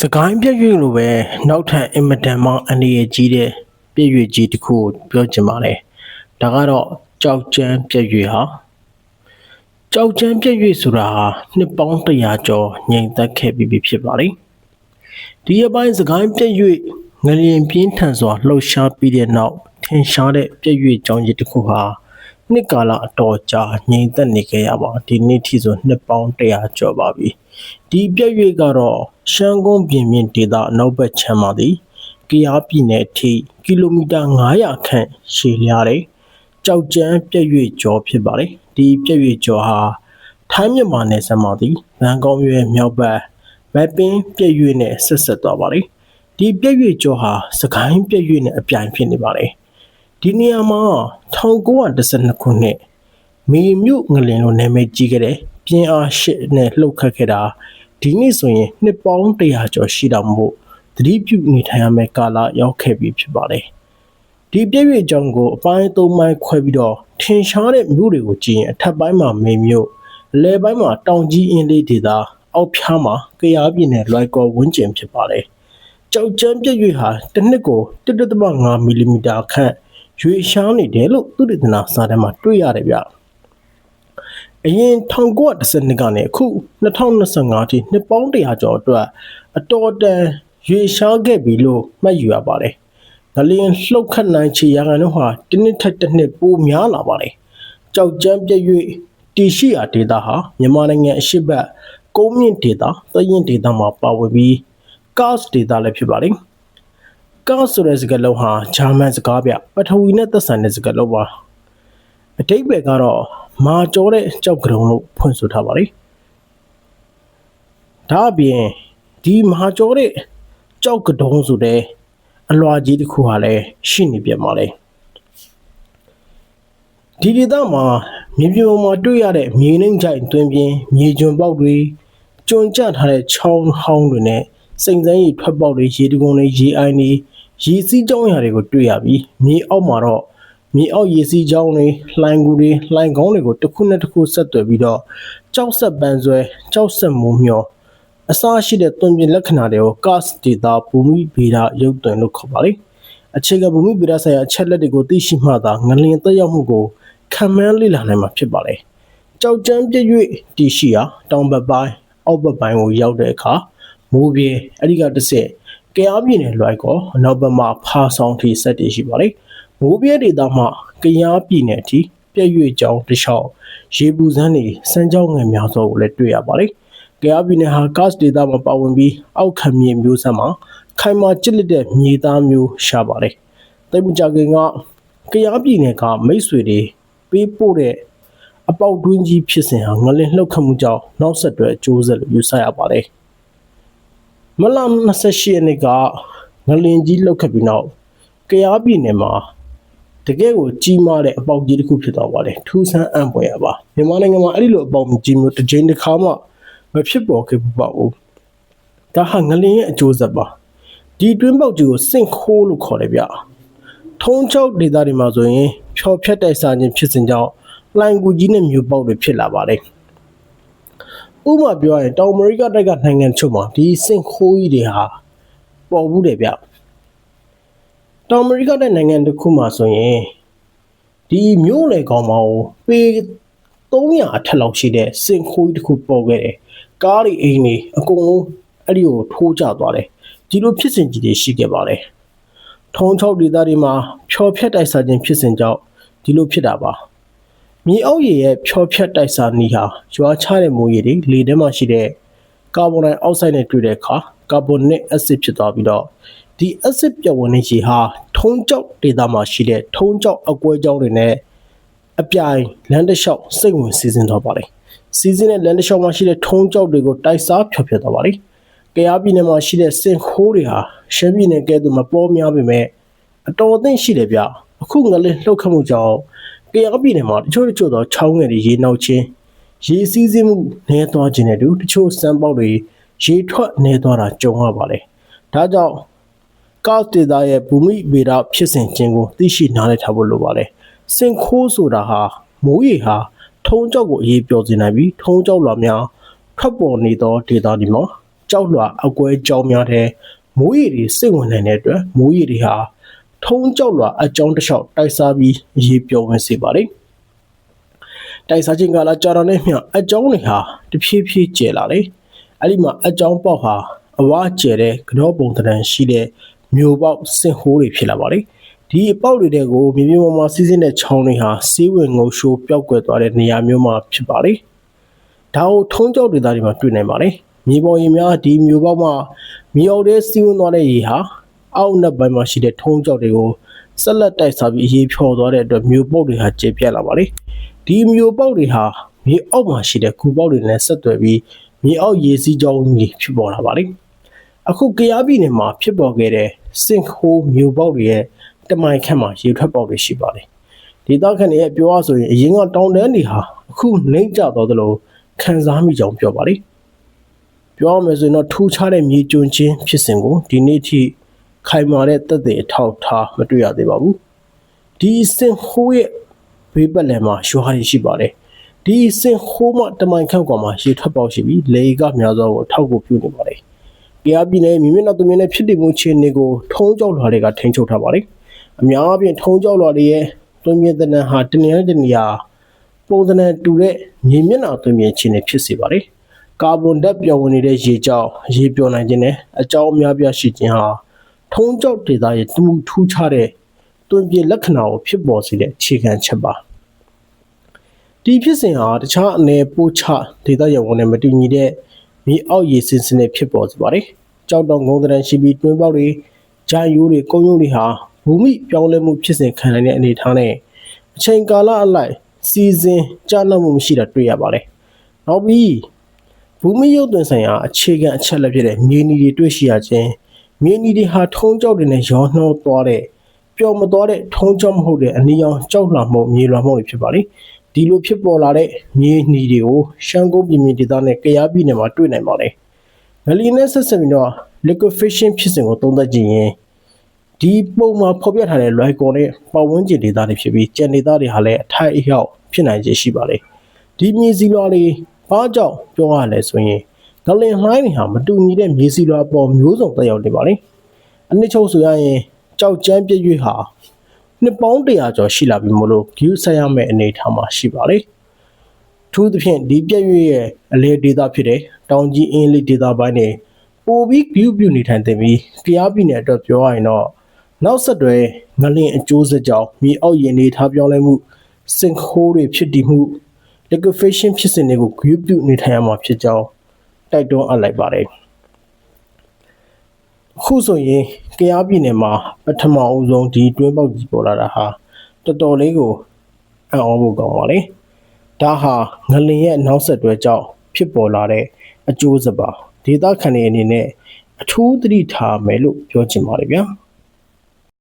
စကိုင်းပြည့်ရွေ့လိုပဲနောက်ထပ်အင်မတန်မှအန္တရာယ်ကြီးတဲ့ပြည့်ရွေ့ကြီးတစ်ခုကိုပြောချင်ပါတယ်ဒါကတော့ကြောက်ကြမ်းပြည့်ရွေ့ဟာကြောက်ကြမ်းပြည့်ရွေ့ဆိုတာဟာနှစ်ပေါင်း100ကျော်ငြိမ်သက်ခဲ့ပြီးပြီဖြစ်ပါတယ်ဒီအပိုင်းစကိုင်းပြည့်ရွေ့ငလျင်ပြင်းထန်စွာလှုပ်ရှားပြီးတဲ့နောက်ထင်ရှားတဲ့ပြည့်ရွေ့ကြောင်းကြီးတစ်ခုဟာ နှစ်ကာလအတော်ကြာငြိမ်သက်နေခဲ့ရပါဒီနေ့ထိဆိုနှစ်ပေါင်း100ကျော်ပါပြီဒီပြည့်ရွေ့ကတော့ရှမ်းကုန်းပြင်မြင့်ဒေသအနောက်ဘက်ခြမ်းမှာသည်ကယားပြည်နယ်အထိကီလိုမီတာ900ခန့်ရှည်လျားတဲ့ကြောက်ကြမ်းပြည့်ရွေ့ကျော်ဖြစ်ပါတယ်ဒီပြည့်ရွေ့ကျော်ဟာထိုင်းမြန်မာနယ်စပ်မှာသည်ဘန်ကောက်မြို့ရဲ့မြောက်ဘက်မက်ပင်းပြည့်ရွေ့နဲ့ဆက်ဆက်သွားပါတယ်ဒီပြည့်ရွေ့ကျော်ဟာစကိုင်းပြည့်ရွေ့နဲ့အပြိုင်ဖြစ်နေပါတယ် ဒီနေရာမှာ1912ခုနှစ်မေမြို့ငလင်လိုနာမည်ကြီးခဲ့တဲ့ပြင်းအားရှစ်နဲ့လှုပ်ခတ်ခဲ့တာဒီနေ့ဆိုရင်နှစ်ပေါင်း100ကျော်ရှိတာမို့သတိပြုနေထိုင်ရမယ့်ကာလရောက်ခဲ့ပြီဖြစ်ပါတယ်ဒီပြည့်ရွေ့ကြောင်းကိုအပိုင်း၃ပိုင်းခွဲပြီးတော့ထင်ရှားတဲ့မြို့တွေကိုကြည့်ရင်အထက်ပိုင်းမှာမေမြို့အလယ်ပိုင်းမှာတောင်ကြီးအင်းလေးဒေသအောက်ဖြားမှာကရားပြည်နယ်လွိုက်ကော်ဝန်းကျင်ဖြစ်ပါတယ်ကြောက်ကြမ်းပြည့်ရွေ့ဟာတစ်နှစ်ကို1.5မီလီမီတာခန့် ရွေရှားနေတယ်လို့သုတေသနစာတမ်းမှာတွေ့ရတယ်ဗျအရင်1912ကနေအခု2025ထိနှစ်ပေါင်း100ကျော်အတွက်အတော်တန်ရွေရှားခဲ့ပြီလို့မှတ်ယူရပါတယ်ငလျင်လှုပ်ခတ်နိုင်ချေရကန်တို့ဟာတစ်နှစ်ထက်တစ်နှစ်ပိုများလာပါတယ်ကြောက်ကြမ်းပြည့်၍တီရှိယာဒေတာဟာမြန်မာနိုင်ငံအရှိတ်ကုန်းမြင့်ဒေတာသရင်ဒေတာမှာပါဝင်ပြီး cast ဒေတာလည်းဖြစ်ပါတယ် ကားဆိုတဲ့စကားလုံးဟာဂျာမန်စကားပြပထဝီနဲ့သက်ဆိုင်တဲ့စကားလုံးပါအတိတ်ပဲကတော့မာကျော်တဲ့ကြောက်ကတုံလို့ဖွင့်ဆိုထားပါလေဒါအပြင်ဒီမာကျော်တဲ့ကြောက်ကတုံဆိုတဲ့အလွာကြီးတစ်ခုဟာလည်းရှိနေပြန်ပါလေဒီဒေသမှာမြေပြင်ပေါ်မှာတွေ့ရတဲ့မြေနှိမ့်ကြိုင်တွင်ပြင်းမြေကျွံပေါက်တွေကျွံကျထားတဲ့ချောင်းဟောင်းတွေနဲ့စိန်စမ်းရည်ထွက်ပေါက်တွေရေတကုံတွေရေအိုင်းတွေ ရေစီးကြောင်းရာတွေကိုတွေ့ရပြီးမြေအောက်မှာတော့မြေအောက်ရေစီးကြောင်းတွေလှိုင်ကူတွေလှိုင်ကောင်းတွေကိုတစ်ခုနဲ့တစ်ခုဆက်သွယ်ပြီးတော့ကြောက်ဆက်ပန်းဆွဲကြောက်ဆက်မိုးမျောအစားရှိတဲ့တွင်ပြင်လက္ခဏာတွေကို cast data ဘူမိဗေဒရုပ်သွင်းလို့ခေါ်ပါလေအခြေခံဘူမိဗေဒဆိုင်ရာအချက်လက်တွေကိုသိရှိမှသာငလျင်သက်ရောက်မှုကိုခံမှန်းလေ့လာနိုင်မှာဖြစ်ပါလေကြောက်ကြမ်းပြည့်၍တည်ရှိရာတောင်ဘက်ပိုင်းအောက်ဘက်ပိုင်းကိုရောက်တဲ့အခါမိုးပြေအဲ့ဒီကတစ်ဆက် ကရားပြည်နယ်လွိုက်ကောအနောက်ဘက်မှာဖာဆောင်ထိဆက်တည်ရှိပါလေမိုးပြဲဒေသမှာကရားပြည်နယ်အထိပြည့်ရွေ့ကြောင်းတစ်လျှောက်ရေပူစမ်းနေစမ်းကြောင်းငယ်များစွာကိုလည်းတွေ့ရပါလေကရားပြည်နယ်ဟာ gas ဒေသမှာပါဝင်ပြီးအောက်ခံမြေမျိုးဆက်မှာခိုင်မာကျစ်လက်တဲ့မြေသားမျိုးရှာပါလေတိတ်မကြခင်ကကရားပြည်နယ်ကမိတ်ဆွေတွေပေးပို့တဲ့အပေါက်တွင်းကြီးဖြစ်စဉ်ဟာငလင်လှုပ်ခတ်မှုကြောင့်နောက်ဆက်တွဲအကျိုးဆက်လို့ယူဆရပါတယ်။ မလ28ရက်နေ့ကငလင်ကြီးလှုပ်ခတ်ပြီးနောက်ကရားပြည်နယ်မှာတကယ်ကိုကြီးမားတဲ့အပေါက်ကြီးတစ်ခုဖြစ်သွားပါတယ်ထူးဆန်းအံ့ဖွယ်ရပါမြန်မာနိုင်ငံမှာအဲ့ဒီလိုအပေါက်ကြီးမျိုးတစ်ချိန်တစ်ခါမှမဖြစ်ပေါ်ခဲ့ဘူးပါဘူးဒါဟာငလင်ရဲ့အကျိုးဆက်ပါဒီတွင်းပေါက်ကြီးကိုစင့်ခိုးလို့ခေါ်တယ်ဗျထုံးချုပ်ဒေသတွေမှာဆိုရင်ဖြော်ဖြတ်တိုက်စားခြင်းဖြစ်စဉ်ကြောင့်လှိုင်ကူကြီးနဲ့မြို့ပေါက်တွေဖြစ်လာပါတယ် ဥပမာပြောရရင်တောင်အမေရိကတိုက်ကနိုင်ငံချုပ်မှာဒီစင်ခိုးကြီးတွေဟာပေါ်ဘူးတယ်ဗျတောင်အမေရိကတိုက်နိုင်ငံတစ်ခုမှာဆိုရင်ဒီမြို့လေကောင်မကိုပေ300အထက်လောက်ရှိတဲ့စင်ခိုးကြီးတစ်ခုပေါ်ခဲ့တယ်ကားတွေအိမ်တွေအကုန်လုံးအဲ့ဒီကိုထိုးကျသွားတယ်ဒီလိုဖြစ်စဉ်ကြီးတွေရှိခဲ့ပါတယ်ထုံးချုပ်ဒေသတွေမှာဖြော်ဖြက်တိုက်စားခြင်းဖြစ်စဉ်ကြောင့်ဒီလိုဖြစ်တာပါ မြေအောက်ရေရဲ့ဖြောဖြတ်တိုက်စားနီးဟာရွာချတဲ့မိုးရေတွေလေထဲမှာရှိတဲ့ကာဗွန်ဒိုင်အောက်ဆိုက်နဲ့တွေ့တဲ့အခါကာဗွန်နစ်အက်ဆစ်ဖြစ်သွားပြီးတော့ဒီအက်ဆစ်ပြတ်ဝင်တဲ့ရေဟာထုံးကြောက်ဒေသမှာရှိတဲ့ထုံးကြောက်အကွဲကြောင်းတွေနဲ့အပြိုင်လမ်းတစ်လျှောက်စိတ်ဝင်စီစဉ်သွားပါတယ်စီစဉ်တဲ့လမ်းတစ်လျှောက်မှာရှိတဲ့ထုံးကြောက်တွေကိုတိုက်စားဖျော်ဖြေသွားပါတယ်ကရားပြည်နယ်မှာရှိတဲ့စင်ခိုးတွေဟာရှမ်းပြည်နယ်ကဲ့သို့မပေါ်များပေမဲ့အတော်အသင့်ရှိတယ်ဗျအခုငလင်းလှုပ်ခတ်မှုကြောင့် ကရားပြည်နယ်မှာတချို့တချို့သောချောင်းငယ်တွေရေနှောက်ခြင်းရေစီးဆင်းမှုနည်းသွားခြင်းနဲ့တူတချို့စမ်းပေါက်တွေရေထွက်နည်းသွားတာကြုံရပါတယ်။ဒါကြောင့်ကောက်ဒေတာရဲ့ဘူမိဗေဒဖြစ်စဉ်ချင်းကိုသိရှိနားလည်ထားဖို့လိုပါတယ်။စင်ခိုးဆိုတာဟာမိုးရေဟာထုံးကြောက်ကိုအေးပျော်စေနိုင်ပြီးထုံးကြောက်လာများထွက်ပေါ်နေသောဒေတာဒီမှာကြောက်လွှာအကွဲကြောင်းများတဲ့မိုးရီတွေစိတ်ဝင်နိုင်တဲ့အတွက်မိုးရီတွေဟာ ထုံးကြောက်လွှာအကြောင်းတစ်လျှောက်တိုက်စားပြီးရေပြောင်းဝင်စေပါတယ်တိုက်စားခြင်းကလာကြာတော့နဲ့မျှအကြောင်းတွေဟာတဖြည်းဖြည်းကျလာတယ်အဲ့ဒီမှာအကြောင်းပေါက်ဟာအဝါကျဲတဲ့ကြောပုံတန်ရှိတဲ့မျိုးပေါက်စင်ဟိုးတွေဖြစ်လာပါတယ်ဒီအပေါက်တွေတဲ့ကိုမြေပြင်ပေါ်မှာစီးစင်းတဲ့ချောင်းတွေဟာစီးဝင်ငုံရှိုးပျောက်ကွယ်သွားတဲ့နေရာမျိုးမှာဖြစ်ပါတယ်ဒါကိုထုံးကြောက်တွေသားတွေမှာတွေ့နိုင်ပါတယ်မြေပေါ်ရင်များဒီမျိုးပေါက်မှာမြေအောက်ထဲစီးဝင်သွားတဲ့ရေဟာ အောက်နက်ပိုင်းမှာရှိတဲ့ထုံးကြောက်တွေကိုဆက်လက်တိုက်စားပြီးရေဖြော်သွားတဲ့အတွက်မျိုးပေါက်တွေဟာကျေပြတ်လာပါတယ်ဒီမျိုးပေါက်တွေဟာမြေအောက်မှာရှိတဲ့ကူပေါက်တွေနဲ့ဆက်သွယ်ပြီးမြေအောက်ရေစီးကြောင်းကြီးဖြစ်ပေါ်လာပါတယ်အခုကြရားပြည်နယ်မှာဖြစ်ပေါ်ခဲ့တဲ့စင်ခိုးမျိုးပေါက်တွေရဲ့တမိုင်ခန့်မှာရေထွက်ပေါက်တွေရှိပါတယ်ဒေသခံတွေရဲ့ပြောရဆိုရင်အရင်ကတောင်တန်းတွေဟာအခုနှိမ့်ကျသွားသလိုခံစားမိကြောင်းပြောပါတယ်ပြောရမယ်ဆိုရင်တော့ထူးခြားတဲ့မြေကျွန်းချင်းဖြစ်စဉ်ကိုဒီနေ့ထိ ခိုင်မာတဲ့သက်သေအထောက်ထားမတွေ့ရသေးပါဘူးဒီစင်ဟိုးရဲ့ဘေးပတ်လည်မှာရွာတွေရှိပါတယ်ဒီစင်ဟိုးမှတမိုင်ခန့်ကွာမှာရေထွက်ပေါက်ရှိပြီးလေကများစွာကိုအထောက်ကိုပြုနေပါတယ်ကြားပြည်နယ်မြင်းမြနောက်သူမြင်းနဲ့ဖြစ်တည်မှုခြေနေကိုထုံးကြောက်လွှာတွေကထိန်းချုပ်ထားပါတယ်အများအပြားထုံးကြောက်လွှာတွေရဲ့သွင်းမြင့်တဲ့နံဟာတနေရာတနေရာပုံသဏ္ဍာန်တူတဲ့မြေမျက်နှာသွင်းမြင့်ခြေနေဖြစ်စေပါတယ်ကာဗွန်ဓာတ်ပြောင်းဝင်နေတဲ့ရေကြောင့်ရေပြောင်းနိုင်ခြင်းနဲ့အကြောင်းအများပြားရှိခြင်းဟာ ထုံးကြောက်ဒေသရဲ့တမှုထူးခြားတဲ့တွင်ပြလက္ခဏာကိုဖြစ်ပေါ်စေတဲ့အခြေခံချက်ပါဒီဖြစ်စဉ်ဟာတခြားအနေပို့ချဒေသရဝန်နဲ့မတူညီတဲ့မြေအောက်ရေစင်စင်နဲ့ဖြစ်ပေါ်စေပါတယ်။ကြောက်တော့ငုံတရန်ရှိပြီးတွင်းပေါက်တွေဂျာယိုးတွေကုန်းယုံတွေဟာဘူမိပြောင်းလဲမှုဖြစ်စဉ်ခံနိုင်တဲ့အနေအထားနဲ့အချိန်ကာလအလိုက်စီစဉ်ကြားနာမှုမရှိတာတွေ့ရပါတယ်။နောက်ပြီးဘူမိရုပ်သွင်းဆိုင်ရာအခြေခံအချက်လက်ဖြစ်တဲ့မြေနီတွေတွေ့ရှိရခြင်း မြေနီတွေဟာထုံးကြောက်တွေနဲ့ရောနှောသွားတဲ့ပျော်မသွားတဲ့ထုံးကြောက်မဟုတ်တဲ့အနီရောင်ကြောက်လှမှုမြေလွှမ်းမှုတွေဖြစ်ပါလိမ့်ဒီလိုဖြစ်ပေါ်လာတဲ့မြေနီတွေကိုရှမ်းကုန်းပြည်မြေဒေသနဲ့ကရားပြည်နယ်မှာတွေ့နိုင်ပါတယ်ငလီနဲ့ဆက်ဆက်ပြီးတော့ liquefaction ဖြစ်စဉ်ကိုသုံးသပ်ကြည့်ရင်ဒီပုံမှာဖော်ပြထားတဲ့ luai ကောနဲ့ပတ်ဝန်းကျင်ဒေသတွေဖြစ်ပြီးကြံဒေသတွေဟာလည်းအထိုက်အလျောက်ဖြစ်နိုင်ခြေရှိပါလေဒီမြေစီလွာတွေဘာကြောင့်ပြောရလဲဆိုရင် ဂလင်လှိုင်းတွေဟာမတူညီတဲ့မြေစီလွာပေါ်မျိုးစုံတက်ရောက်နေပါလေအနည်းချုပ်ဆိုရရင်ကြောက်ကြမ်းပြည့်ရွေ့ဟာနှစ်ပေါင်း100ကျော်ရှိလာပြီမို့လို့ဂယူဆက်ရမယ့်အနေအထားမှာရှိပါလေထူးသဖြင့်ဒီပြည့်ရွေ့ရဲ့အလေဒေတာဖြစ်တဲ့တောင်ကြီးအင်းလေးဒေတာပိုင်းနေပိုပြီးဂယူပြုနေထိုင်တဲ့ပြီးကြားပြည်နယ်အတွက်ပြောရရင်တော့နောက်ဆက်တွဲငလင်အကျိုးဆက်ကြောင့်မြေအောက်ရင်နေထားပြောင်းလဲမှုစင်ခိုးတွေဖြစ်တည်မှု liquefaction ဖြစ်စဉ်တွေကိုဂရုပြုနေထိုင်ရမှာဖြစ်ကြောင်း တိုက်တွန်းအပ်လိုက်ပါတယ်ခုဆိုရင်ကရားပြည်နယ်မှာပထမအဦးဆုံးဒီတွင်းပေါက်ကြီးပေါ်လာတာဟာတော်တော်လေးကိုအံ့ဩဖို့ကောင်းပါလေဒါဟာငလင်ရဲ့နောက်ဆက်တွဲကြောင့်ဖြစ်ပေါ်လာတဲ့အကျိုးဆက်ပါဒေသခံတွေအနေနဲ့အထူးသတိထားမယ်လို့ပြောချင်ပါတယ်ဗျာ။